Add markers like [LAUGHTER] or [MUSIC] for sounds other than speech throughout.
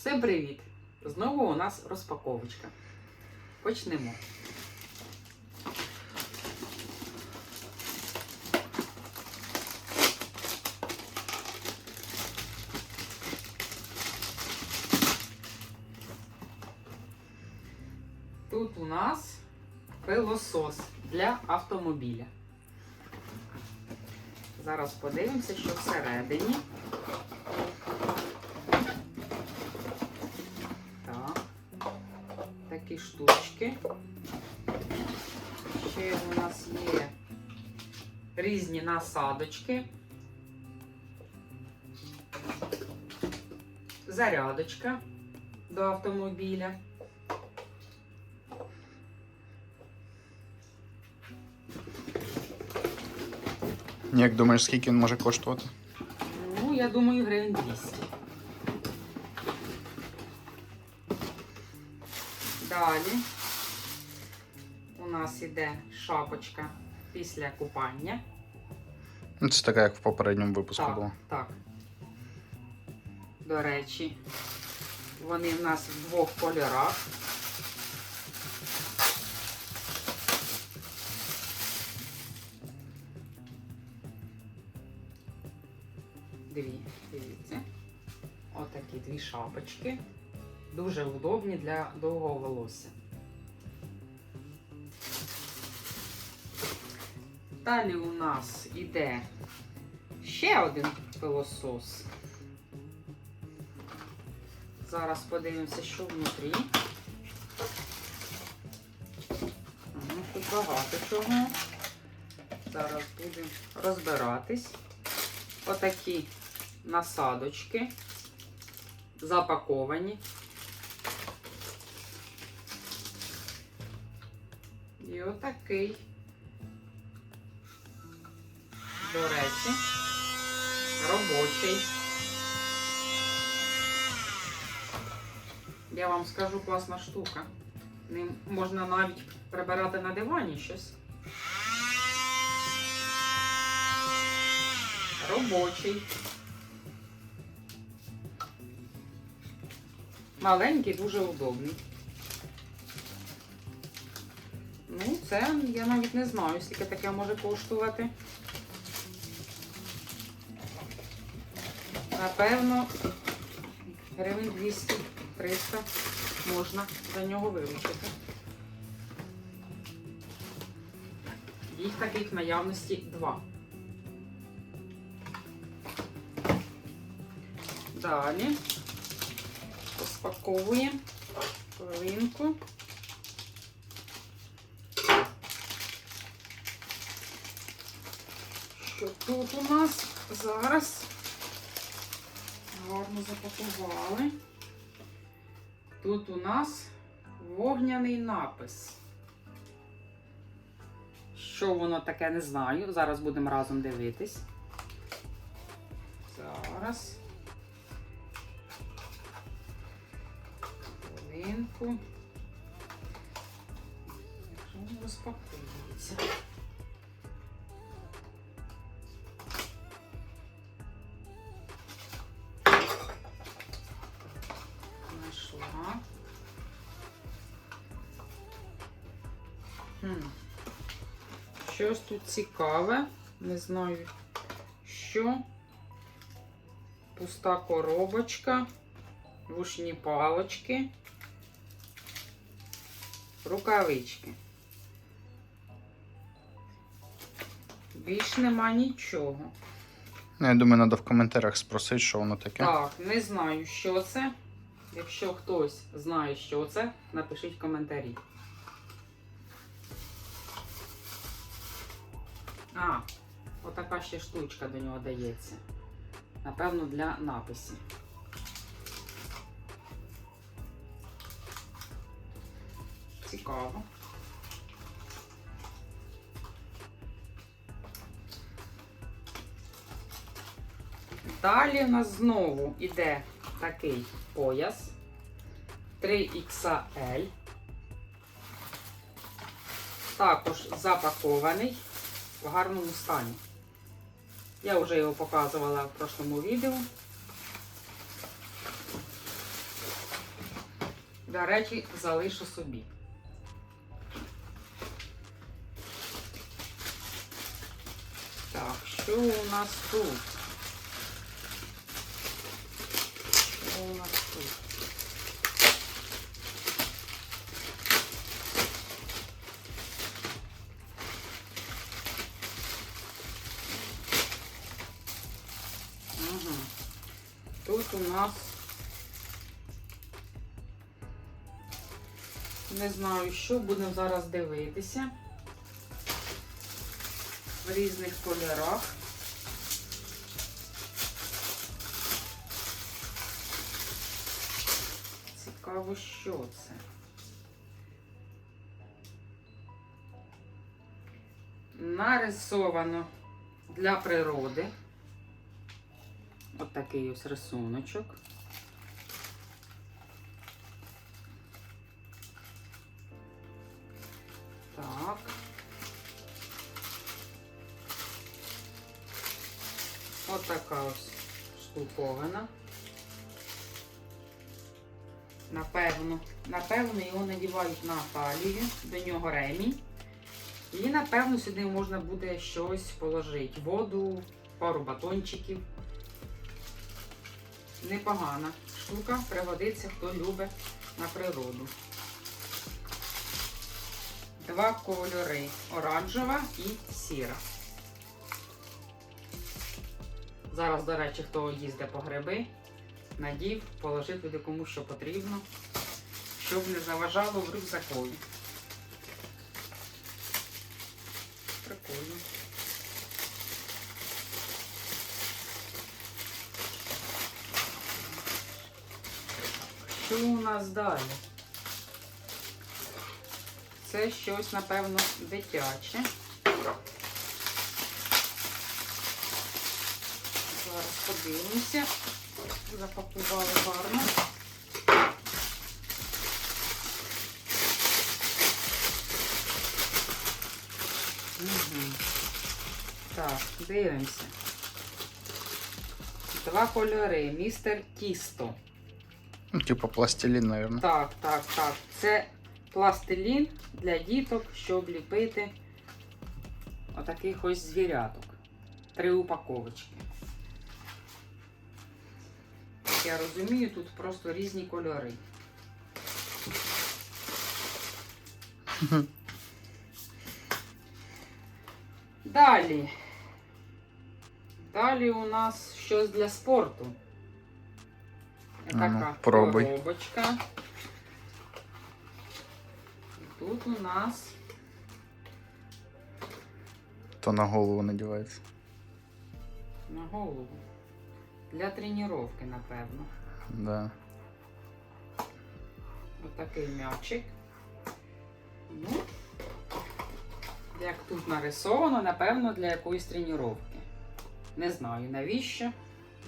Всім привіт! Знову у нас розпаковочка. Почнемо. Тут у нас пилосос для автомобіля. Зараз подивимося, що всередині. Так. Такі штучки. Ще у нас є різні насадочки. Зарядочка до автомобіля. Як думаєш, скільки він може коштувати? Ну, я думаю, гривень 200. Далі у нас іде шапочка після купання. Ну, Це така, як в попередньому випуску Так, було. так. До речі, вони в нас в двох кольорах. Дві, дивіться. Отакі дві шапочки. Дуже удобні для довгого волосся. Далі у нас іде ще один пилосос. Зараз подивимося, що внутрі. Тут багато чого. Зараз будемо розбиратись. Отакі насадочки запаковані. І отакий. До речі, робочий. Я вам скажу класна штука. Ним можна навіть прибирати на дивані щось. Робочий. Маленький, дуже удобний. Ну, це я навіть не знаю, скільки таке може коштувати. Напевно, гривень 200-300 можна за нього виручити. Їх таких наявності два. Далі розпаковуємо хвилинку. Що тут у нас зараз? Гарно запакували. Тут у нас вогняний напис. Що воно таке, не знаю. Зараз будемо разом дивитись. Зараз. Хвилинку. Що воно розпаковується? Щось тут цікаве. Не знаю, що. Пуста коробочка, вушні палочки, рукавички. Більш нема нічого. Ну, я думаю, треба в коментарях спросити, що воно таке. Так, не знаю, що це. Якщо хтось знає, що це, напишіть в коментарі. А, отака ще штучка до нього дається. Напевно, для написів. Цікаво. Далі у нас знову йде такий пояс 3XL. Також запакований в гарному стані. Я вже його показувала в прошлому відео. До речі, залишу собі. Так, що у нас тут? Що у нас тут? Угу. Тут у нас не знаю, що будемо зараз дивитися в різних кольорах. Цікаво, що це. Нарисовано для природи. От ось рисуночок. Так. От ось штуковина. Напевно, напевно, його надівають на талію, до нього ремінь. І напевно сюди можна буде щось положити. Воду, пару батончиків. Непогана штука, пригодиться, хто любить на природу. Два кольори оранжева і сіра. Зараз, до речі, хто їздить по гриби, надів, положив туди кому що потрібно, щоб не заважало в рюкзакові. Прикольно. Що у нас далі? Це щось, напевно, дитяче. Зараз подивимося. Запакували гарно. Угу. Так, дивимося. Два кольори. Містер Тісто. Ну, типу пластилін, мабуть. Так, так, так. Це пластилін для діток, щоб ліпити отаких ось звіряток. Три упаковочки. Я розумію, тут просто різні кольори. Далі. Далі у нас щось для спорту. Ну, Така пробуй. коробочка. Тут у нас То на голову надівається. на голову. Для тренування, напевно. Да. Отакий м'ячик. Ну, як тут нарисовано, напевно, для якоїсь тренування. Не знаю навіщо.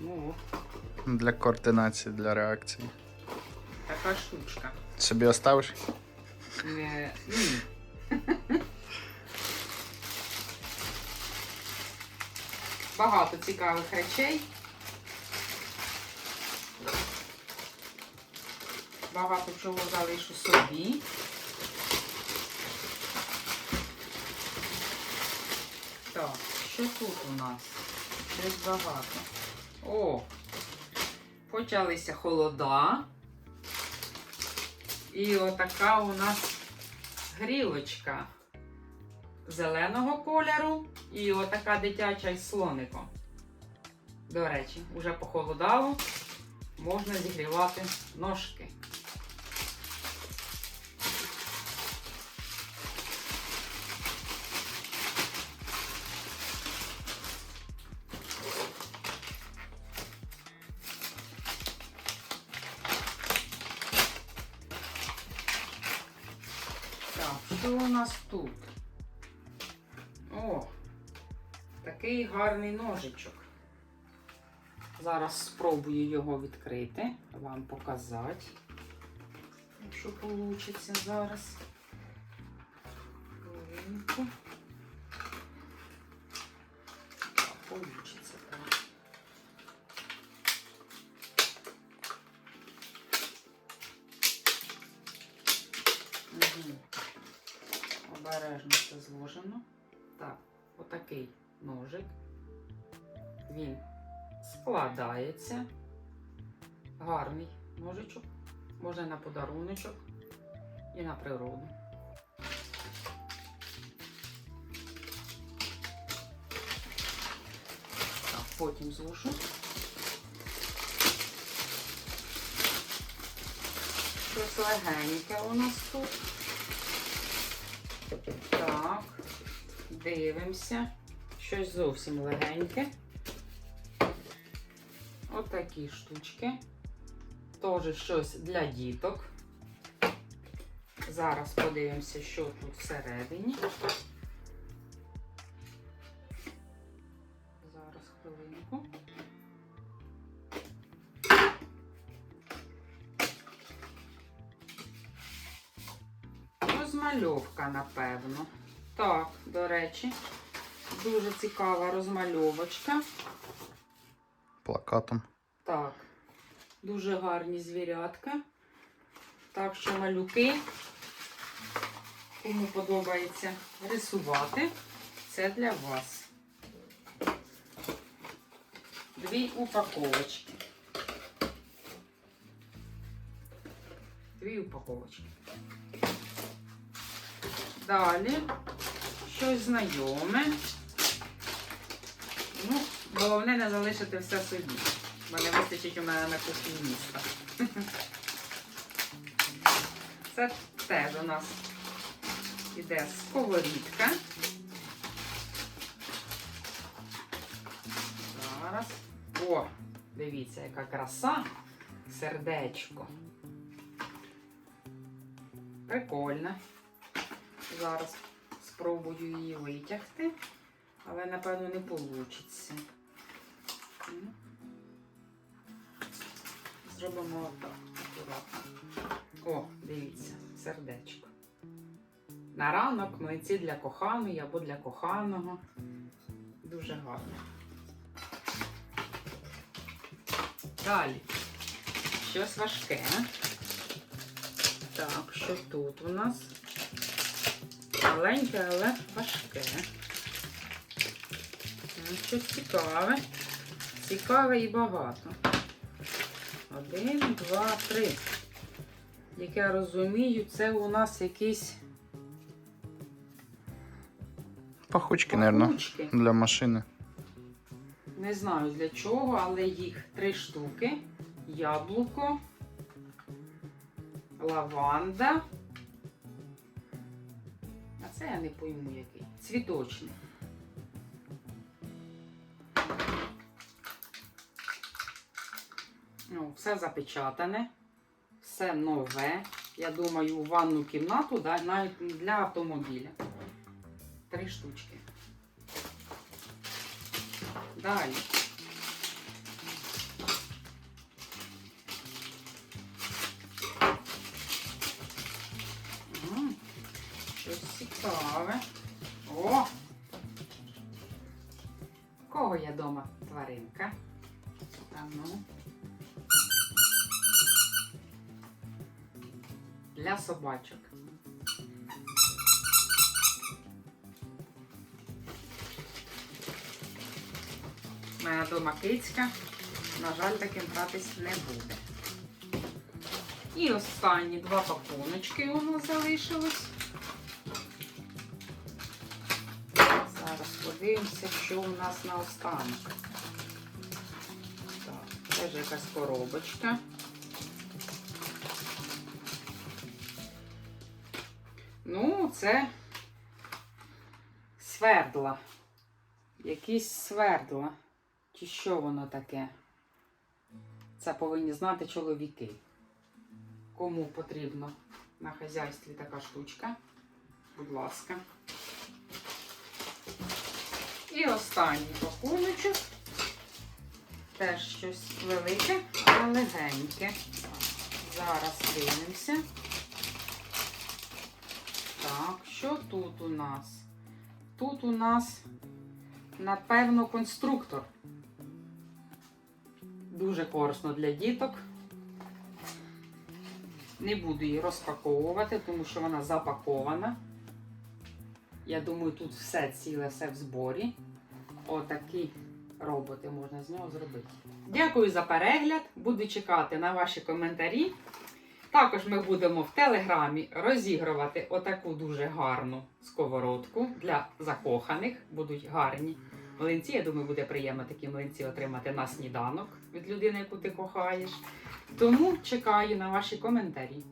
Ну, от, Для координації, для реакції. така штучка. Собі оставиш? Не, ні. [LAUGHS] Багато цікавих речей. Багато чого залишу собі. Так, що тут у нас? Щось багато. О! Почалися холода. І отака у нас грілочка зеленого кольору і отака дитяча із слоником. До речі, вже похолодало, можна зігрівати ножки. Нас тут? О, такий гарний ножичок. Зараз спробую його відкрити, вам показати, якщо вийде зараз. Так, Получиться отакий ножик. Він складається. Гарний ножичок. Можна на подаруночок і на природу. Так, потім зложу. Щось легеньке у нас тут. Так, дивимося. Щось зовсім легеньке. Отакі штучки. Теж щось для діток. Зараз подивимося, що тут всередині. Зараз хвилинку. Розмальовка, напевно. Так, до речі, дуже цікава розмальовочка. Плакатом. Так, дуже гарні звірятка. Так що малюки, кому подобається рисувати, це для вас. Дві упаковочки. Дві упаковочки. Далі щось знайоме. Головне не залишити все собі. Бо не вистачить у мене на кухні міста. [LAUGHS] Це теж у нас іде сковорідка. Зараз. О, дивіться, яка краса. Сердечко. Прикольно. Зараз спробую її витягти, але напевно не вийде. Зробимо отак, акуратно. О, дивіться, сердечко. На ранок млинці для коханої або для коханого. Дуже гарно. Далі. Щось важке. Так, що тут у нас? Маленьке, але важке. Щось цікаве. Цікаве і багато. Один, два, три. Як я розумію, це у нас якісь Пахучки, мабуть, пахучки. для машини. Не знаю для чого, але їх три штуки. Яблуко, лаванда. А це я не пойму який. Цвіточний. Все запечатане, все нове. Я думаю, у ванну кімнату, да, навіть для автомобіля. Три штучки. Далі. Щось цікаве. О! Кого я дома тваринка? А ну. Для собачок. У мене вдома кицька. На жаль, таким гратись не буде. І останні два пакуночки у нас залишилось. Зараз подивимося, що у нас на останок. Так, теж якась коробочка. Це свердла. Якісь свердла. Чи що воно таке? Це повинні знати чоловіки. Кому потрібно на хазяйстві така штучка. Будь ласка. І останній пакуночок. Теж щось велике, але легеньке. Зараз дивимося. Так, що тут у нас? Тут у нас, напевно, конструктор. Дуже корисно для діток. Не буду її розпаковувати, тому що вона запакована. Я думаю, тут все ціле, все в зборі. Отакі роботи можна з нього зробити. Дякую за перегляд. Буду чекати на ваші коментарі. Також ми будемо в телеграмі розігрувати отаку дуже гарну сковородку для закоханих. Будуть гарні млинці. Я думаю, буде приємно такі млинці отримати на сніданок від людини, яку ти кохаєш. Тому чекаю на ваші коментарі.